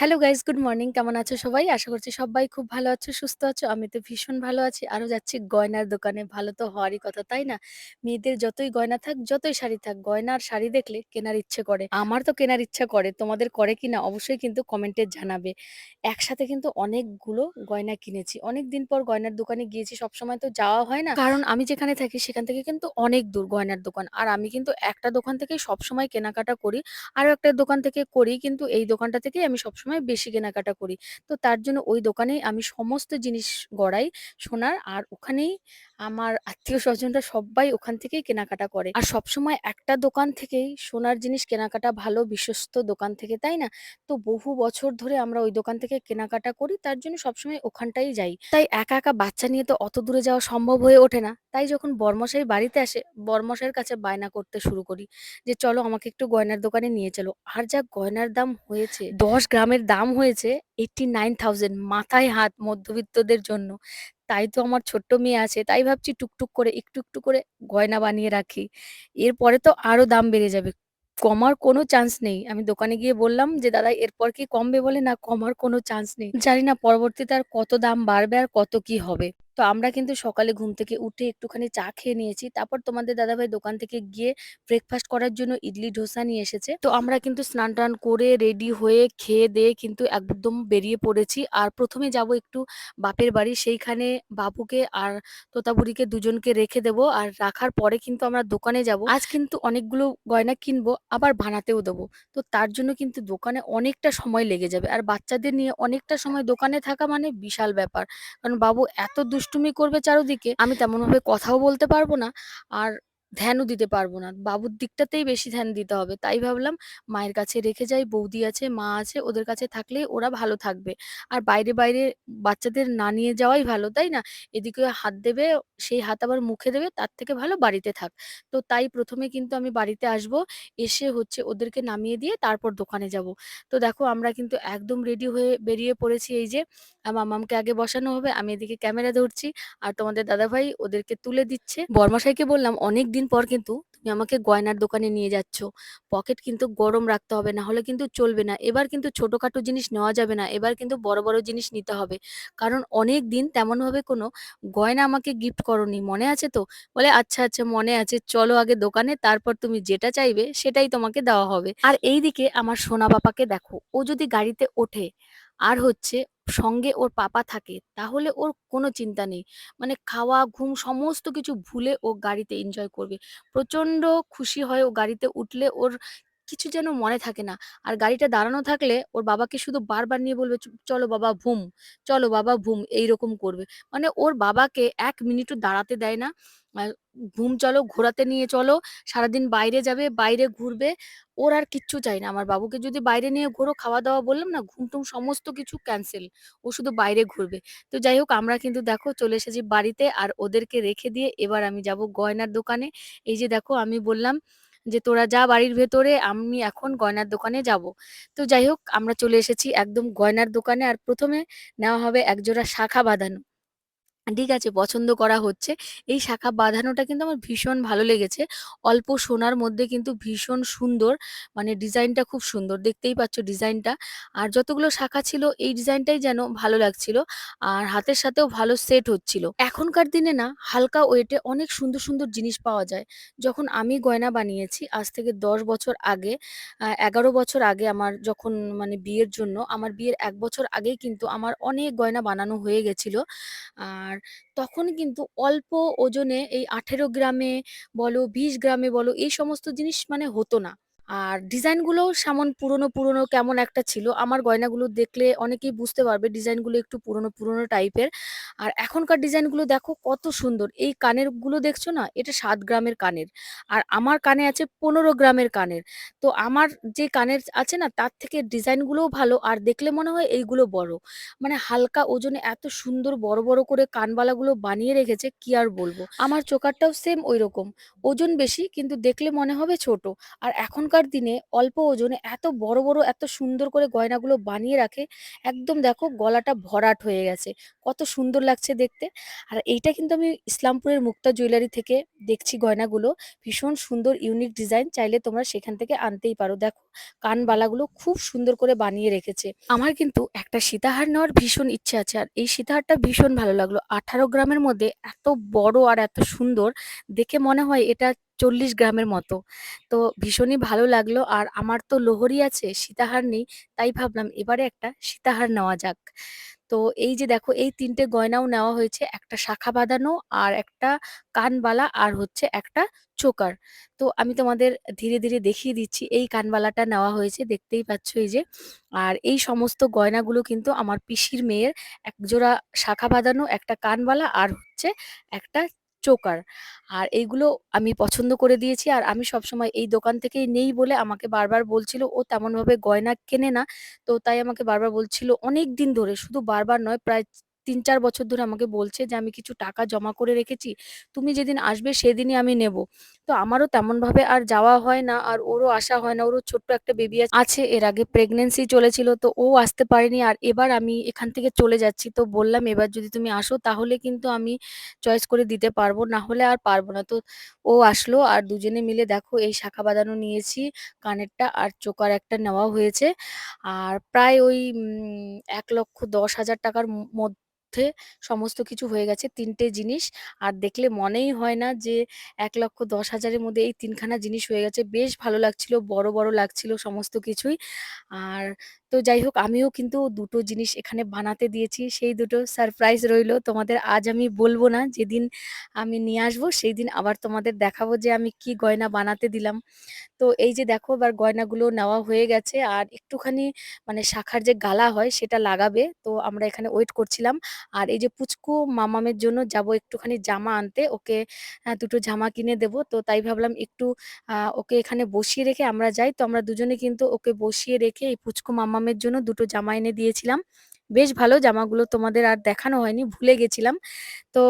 Hello guys good morning কেমন আছো সবাই? আশা করছি সবাই খুব ভালো আছো, সুস্থ আছো। আমি তো ভীষণ ভালো আছি। আরও যাচ্ছি গয়নার দোকানে। ভালো তো হওয়ারই কথা, তাই না? মেয়েদের যতই গয়না থাক, যতই শাড়ি থাক, গয়না আর শাড়ি দেখলে কেনার ইচ্ছে করে। আমার তো কেনার ইচ্ছা করে। তোমাদের করে কিনা অবশ্যই কিন্তু কমেন্টে জানাবে। একসাথে কিন্তু অনেকগুলো গয়না কিনেছি। অনেকদিন পর গয়নার দোকানে গিয়েছি। সবসময় তো যাওয়া হয় না। কারণ আমি যেখানে থাকি সেখান থেকে কিন্তু অনেক দূর গয়নার দোকান। আর আমি কিন্তু একটা দোকান থেকেই সবসময় কেনাকাটা করি। আরও একটা দোকান থেকে করি কিন্তু এই দোকানটা থেকেই আমি সবসময় বেশি কেনাকাটা করি। তো তার জন্য ওই দোকানেই আমি সমস্ত জিনিস গড়াই সোনার। আর ওখানেই আমার আত্মীয় স্বজনরা সব্বাই ওখান থেকেই কেনাকাটা করে। আর সবসময় একটা দোকান থেকেই সোনার জিনিস কেনাকাটা ভালো বিশ্বস্ত দোকান থেকে, তাই না? তো বহু বছর ধরে আমরা ওই দোকান থেকে কেনাকাটা করি। তার জন্য সবসময় ওখানটাই যাই। তাই একা, একা বাচ্চা নিয়ে তো অত দূরে যাওয়া সম্ভব হয়ে ওঠে না। তাই যখন বরমশাই বাড়িতে আসে, বরমশাইয়ের কাছে বায়না করতে শুরু করি। যে চলো আমাকে একটু গয়নার দোকানে নিয়ে চলো। আর যা গয়নার দাম হয়েছে ১০ গ্রামের দাম হয়েছে 89,000 মাথায় হাত মধ্যবিত্তদের জন্য। তাই তো আমার ছোট্ট মেয়ে আছে। তাই ভাবছি টুকটুক করে একটু, একটু করে গয়না বানিয়ে রাখি। এরপরে তো আরও দাম বেড়ে যাবে। কমার কোনো চান্স নেই। আমি দোকানে গিয়ে বললাম যে, "দাদা এরপর কি কমবে?" বলে, "না কমার কোনো চান্স নেই।" জানি না পরবর্তীতে আর কত দাম বাড়বে আর কত কি হবে। তো আমরা কিন্তু সকালে ঘুম থেকে উঠে একটুখানি চা খেয়ে নিয়েছি। তারপর তোমাদের দাদাভাই দোকান থেকে গিয়ে ব্রেকফাস্ট করার জন্য ইডলি ডোসা নিয়ে এসেছে। তো আমরা কিন্তু স্নান-টান করে রেডি হয়ে খেয়ে-দেয়ে কিন্তু একদম বেরিয়ে পড়েছি। আর ১ম এ যাব একটু বাপের বাড়ি। সেইখানে বাবুকে আর তোতাবুড়িকে দুজনকে রেখে দেবো। আর রাখার পরে কিন্তু আমরা দোকানে যাব। আজ কিন্তু অনেকগুলো গয়না কিনবো, আবার বানাতেও দেবো। তো তার জন্য কিন্তু দোকানে অনেকটা সময় লেগে যাবে। আর বাচ্চাদের নিয়ে অনেকটা সময় দোকানে থাকা মানে বিশাল ব্যাপার। কারণ বাবু এত দুষ্টুমি করবে চারদিকে, আমি তেমনভাবে কথাও বলতে পারব না। আর ধ্যানও দিতে পারব না। বাবুর দিকটাতেই বেশি ধ্যান দিতে হবে। তাই ভাবলাম মায়ের কাছে রেখে যাই। বৌদি আছে, মা আছে, ওদের কাছে থাকলেই ওরা ভালো থাকবে। আর বাইরে, বাইরে বাচ্চাদের না নিয়ে যাওয়াই ভালো, তাই না? এদিকে হাত দেবে, সেই হাত আবার মুখে দেবে, তার থেকে ভালো বাড়িতে থাক। তো তাই প্রথমে কিন্তু আমি বাড়িতে আসব। এসে হচ্ছে ওদেরকে নামিয়ে দিয়ে তারপর দোকানে যাব। তো দেখো আমরা কিন্তু একদম রেডি হয়ে বেরিয়ে পড়েছি এই যে। আ মাম্মামকে আগে বসানো হবে। আমি এদিকে ক্যামেরা ধরছি। আর তোমাদের দাদাভাই ওদেরকে তুলে দিচ্ছে। বরমশাইকে বললাম, "অনেকদিন পর কিন্তু তুমি আমাকে গয়নার দোকানে নিয়ে যাচ্ছ। পকেট কিন্তু গরম রাখতে হবে, না হলে কিন্তু চলবে না। এবার কিন্তু ছোটখাটো জিনিস নেওয়া যাবে না। এবার কিন্তু বড়, বড় জিনিস নিতে হবে। কারণ অনেক দিন তেমনভাবে কোনো গয়না আমাকে গিফট করোনি। মনে আছে তো?" বলে, "আচ্ছা, আচ্ছা মনে আছে। চলো আগে দোকানে তারপর তুমি যেটা চাইবে সেটাই তোমাকে দেওয়া হবে।" আর এইদিকে আমার সোনা বাপাকে দেখো। ও যদি গাড়িতে ওঠে আর হচ্ছে সঙ্গে ওর পাপা থাকে, তাহলে ওর কোনো চিন্তা নেই। মানে খাওয়া, ঘুম সমস্ত কিছু ভুলে ও গাড়িতে এনজয় করবে। প্রচণ্ড খুশি হয় ও গাড়িতে উঠলে ওর কিছু যেন মনে থাকে না। আর গাড়িটা দাঁড়ানো থাকলে ওর বাবাকে শুধু বারবার নিয়ে বলবে, "চ চলো বাবা ভুম, চলো বাবা ভুম" এইরকম করবে। মানে ওর বাবাকে এক মিনিটও দাঁড়াতে দেয় না। "ভুম চলো, ঘোরাতে নিয়ে চলো।" সারাদিন বাইরে যাবে, বাইরে ঘুরবে। ওর আর কিচ্ছু চাই না। আমার বাবুকে যদি বাইরে নিয়ে ঘোরো, খাওয়া-দাওয়া বললাম না, ঘুম-টুম সমস্ত কিছু ক্যান্সেল ও শুধু বাইরে ঘুরবে। তো যাই হোক আমরা কিন্তু দেখো চলে এসেছি বাড়িতে। আর ওদেরকে রেখে দিয়ে এবার আমি যাব গয়নার দোকানে। এই যে দেখো আমি বললাম যে, "তোরা যা বাড়ির ভেতরে, আমি এখন গয়নার দোকানে যাব তো যাই হোক আমরা চলে এসেছি একদম গয়নার দোকানে। আর প্রথমে নেওয়া হবে একজোড়া শাখা বাঁধানো। ঠিক আছে, পছন্দ করা হচ্ছে। এই শাখা বাঁধানোটা কিন্তু আমার ভীষণ ভালো লেগেছে। অল্প সোনার মধ্যে কিন্তু ভীষণ সুন্দর। মানে ডিজাইনটা খুব সুন্দর। দেখতেই পাচ্ছ ডিজাইনটা। আর যতগুলো শাখা ছিল এই ডিজাইনটাই যেন ভালো লাগছিল। আর হাতের সাথেও ভালো সেট হচ্ছিল। এখনকার দিনে না হালকা ওয়েটে অনেক সুন্দর, সুন্দর জিনিস পাওয়া যায়। যখন আমি গয়না বানিয়েছি আজ থেকে ১০ বছর আগে, ১১ বছর আগে আমার যখন মানে বিয়ের জন্য, আমার বিয়ের ১ বছর আগেই কিন্তু আমার অনেক গয়না বানানো হয়ে গেছিল। আর তখন কিন্তু অল্প ওজনে এই ১৮ গ্রামে বলো, ২০ গ্রামে বলো, এই সমস্ত জিনিস মানে হতো না। আর ডিজাইনগুলোও সেমন পুরনো, পুরনো কেমন একটা ছিল। আমার গয়নাগুলো দেখলে অনেকেই বুঝতে পারবে ডিজাইনগুলো একটু পুরনো, পুরনো টাইপের। আর এখনকার ডিজাইনগুলো দেখো কত সুন্দর। এই কানেরগুলো দেখছ না? এটা সাত গ্রামের কানের। আর আমার কানে আছে ১৫ গ্রামের কানের। তো আমার যে কানের আছে না তার থেকে ডিজাইনগুলোও ভালো আর দেখলে মনে হয় এইগুলো বড়। মানে হালকা ওজনে এত সুন্দর বড়, বড় করে কানবালাগুলো বানিয়ে রেখেছে কি আর বলব। আমার চোকারটাও সেম ঐরকম। ওজন বেশি কিন্তু দেখলে মনে হবে ছোট। আর এখনকার এখনকার দিনে অল্প ওজনে এত বড়, বড় এত সুন্দর করে গয়নাগুলো বানিয়ে রাখে। একদম দেখো গলাটা ভরাট হয়ে গেছে। কত সুন্দর লাগছে দেখতে। আর এইটা কিন্তু আমি ইসলামপুরের মুক্তা জুয়েলারি থেকে দেখছি গয়নাগুলো। ভীষণ সুন্দর ইউনিক ডিজাইন। চাইলে তোমরা সেখান থেকে আনতেই পারো। দেখো কানবালাগুলো খুব সুন্দর করে বানিয়ে রেখেছে। আমার কিন্তু একটা সীতাহার নেওয়ার ভীষণ ইচ্ছে আছে। আর এই সীতাহারটা ভীষণ ভালো লাগল। ১৮ গ্রামের মধ্যে এত বড় আর এত সুন্দর দেখে মনে হয় এটা ৪০ গ্রামের মতো। তো ভীষণই ভালো লাগল। আর আমার তো লোহরি আছে, সীতাহার নেই। তাই ভাবলাম এবারে একটা সীতাহার নেওয়া যাক। তো এই যে দেখো এই তিনটে গয়নাও নেওয়া হয়েছে। একটা শাখা বাঁধানো আর একটা কানবালা আর হচ্ছে একটা চোকার। তো আমি তোমাদের ধীরে, ধীরে দেখিয়ে দিচ্ছি। এই কানবালাটা নেওয়া হয়েছে দেখতেই পাচ্ছ এই যে। আর এই সমস্ত গয়নাগুলো কিন্তু আমার পিসির মেয়ের একজোড়া শাখা বাঁধানো, একটা কানবালা আর হচ্ছে একটা চোকার। আর এইগুলো আমি পছন্দ করে দিয়েছি। আর আমি সবসময় এই দোকান থেকেই নেই বলে আমাকে বারবার বলছিল, ও তেমনভাবে গয়না কেনে না। তো তাই আমাকে বারবার বলছিল অনেকদিন ধরে, শুধু বারবার নয়, প্রায় ৩-৪ বছর ধরে আমাকে বলছে যে, "আমি কিছু টাকা জমা করে রেখেছি। তুমি যেদিন আসবে সেদিনই আমি নেব।" তো আমারও তেমনভাবে আর যাওয়া হয় না। আর ওরও আসা হয় না। ওরও ছোট্ট একটা বেবি আছে। এর আগে প্রেগন্যান্সি চলেছিল। তো ও আসতে পারেনি। আর এবার আমি এখান থেকে চলে যাচ্ছি। তো বললাম, "এবার যদি তুমি আসো তাহলে কিন্তু আমি চয়েস করে দিতে পারব। না হলে আর পারব না।" তো ও আসলো আর দুজনে মিলে দেখো এই শাখা বাঁধানো নিয়েছি, কানেরটা আর চোকার একটা নেওয়া হয়েছে। আর প্রায় ওই উম ৳১,১০,০০০ র ম মধ্যে সমস্ত কিছু হয়ে গেছে। তিনটে জিনিস। আর দেখলে মনেই হয় না যে এক লক্ষ দশ হাজারের মধ্যে এই তিনখানা জিনিস হয়ে গেছে। বেশ ভালো লাগছিল। বড়, বড় লাগছিল সমস্ত কিছুই। আর তো যাই হোক আমিও কিন্তু দুটো জিনিস এখানে বানাতে দিয়েছি। সেই দুটো সারপ্রাইজ রইল। তোমাদের আজ আমি বলব না। যেদিন আমি নিয়ে আসব সেই দিন আবার তোমাদের দেখাবো যে আমি কি গয়না বানাতে দিলাম। তো এই যে দেখো, এবার গয়নাগুলো নেওয়া হয়ে গেছে। আর একটুখানি মানে শাখার যে গালা হয় সেটা লাগাবে। তো আমরা এখানে ওয়েট করছিলাম। আর এই যে পুচকু মামামের জন্য যাব একটুখানি জামা আনতে। ওকে দুটো ২ জামা কিনে দেব। তো তাই ভাবলাম একটু ওকে এখানে বসিয়ে রেখে আমরা যাই। তো আমরা দুজনে কিন্তু ওকে বসিয়ে রেখে এই পুচকু মামামের জন্য দুটো জামা এনে দিয়েছিলাম। বেশ ভালো জামাগুলো তোমাদের আর দেখানো হয়নি। ভুলে গেছিলাম। তো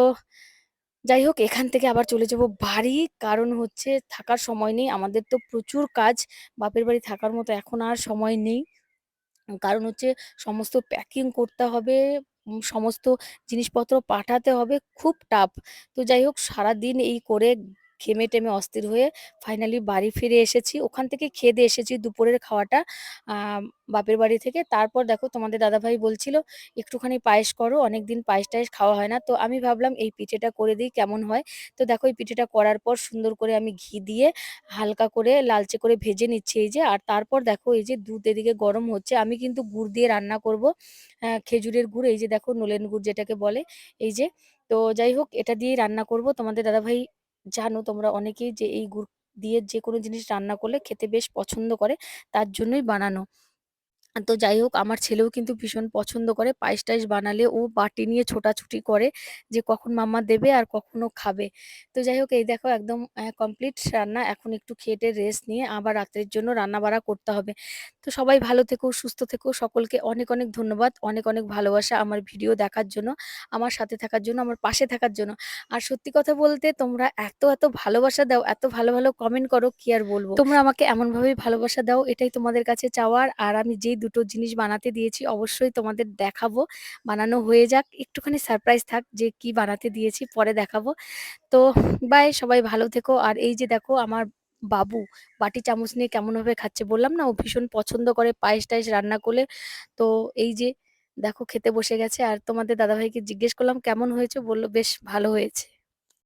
যাই হোক এখান থেকে আবার চলে যাব বাড়ি। কারণ হচ্ছে থাকার সময় নেই। আমাদের তো প্রচুর কাজ। বাপের বাড়ি থাকার মতো এখন আর সময় নেই। কারণ হচ্ছে সমস্ত প্যাকিং করতে হবে, সমস্ত জিনিসপত্র পাঠাতে হবে। খুব টাফ। তো যাই হোক সারাদিন এই করে ঘেমে-টেমে অস্থির হয়ে ফাইনালি বাড়ি ফিরে এসেছি। ওখান থেকে খেয়ে-দেয়ে এসেছি দুপুরের খাওয়াটা বাপের বাড়ি থেকে। তারপর দেখো তোমাদের দাদাভাই বলছিল, "একটুখানি পায়েস করো। অনেকদিন পায়েস-টায়েস খাওয়া হয় না।" তো আমি ভাবলাম এই পিঠেটা করে দিই কেমন হয়। তো দেখো এই পিঠেটা করার পর সুন্দর করে আমি ঘি দিয়ে হালকা করে লালচে করে ভেজে নিচ্ছি এই যে। আর তারপর দেখো এই যে দুধ এদিকে গরম হচ্ছে। আমি কিন্তু গুড় দিয়ে রান্না করব। খেজুরের গুড় এই যে দেখো নলেন গুড় যেটাকে বলে এই যে। তো যাই হোক এটা দিয়েই রান্না করব। তোমাদের দাদাভাই জানো তোমরা অনেকেই যে এই গুড় দিয়ে যে কোনো জিনিস রান্না করলে খেতে বেশ পছন্দ করে। তার জন্যই বানানো। তো যাই হোক আমার ছেলেও কিন্তু ভীষণ পছন্দ করে। পায়েস-টায়েস বানালে ও বাটি নিয়ে ছোটাছুটি করে যে কখন মাম্মা দেবে আর কখন খাবে। তো যাই হোক এই দেখো একদম কমপ্লিট রান্না। এখন একটু খেয়ে-টেয়ে রেস্ট নিয়ে আবার রাত্রের জন্য রান্না-বাড়া করতে হবে। তো সবাই ভালো থেকো, সুস্থ থেকো। সকলকে অনেক, অনেক ধন্যবাদ। অনেক, অনেক ভালোবাসা আমার ভিডিও দেখার জন্য, আমার সাথে থাকার জন্য, আমার পাশে থাকার জন্য। আর সত্যি কথা বলতে তোমরা এত, এত ভালোবাসা দাও, এত ভালো, ভালো কমেন্ট করো কি আর বলব। তোমরা আমাকে এমনভাবেই ভালোবাসা দাও এটাই তোমাদের কাছে চাওয়ার। আর আমি যেই ২ টো জিনিস বানাতে দিয়েছি অবশ্যই তোমাদের দেখাবো। বানানো হয়ে যাক। একটুখানি সারপ্রাইজ থাক যে কি বানাতে দিয়েছি পরে দেখাবো। তো বাই সবাই ভালো থেকো। আর এই যে দেখো আমার বাবু বাটি চামচ নিয়ে কেমনভাবে খাচ্ছে। বললাম না ও ভীষণ পছন্দ করে পায়েস-টায়েস রান্না করলে। তো এই যে দেখো খেতে বসে গেছে। আর তোমাদের দাদাভাইকে জিজ্ঞেস করলাম, "কেমন হয়েছে?" বলল "বেশ ভালো হয়েছে।"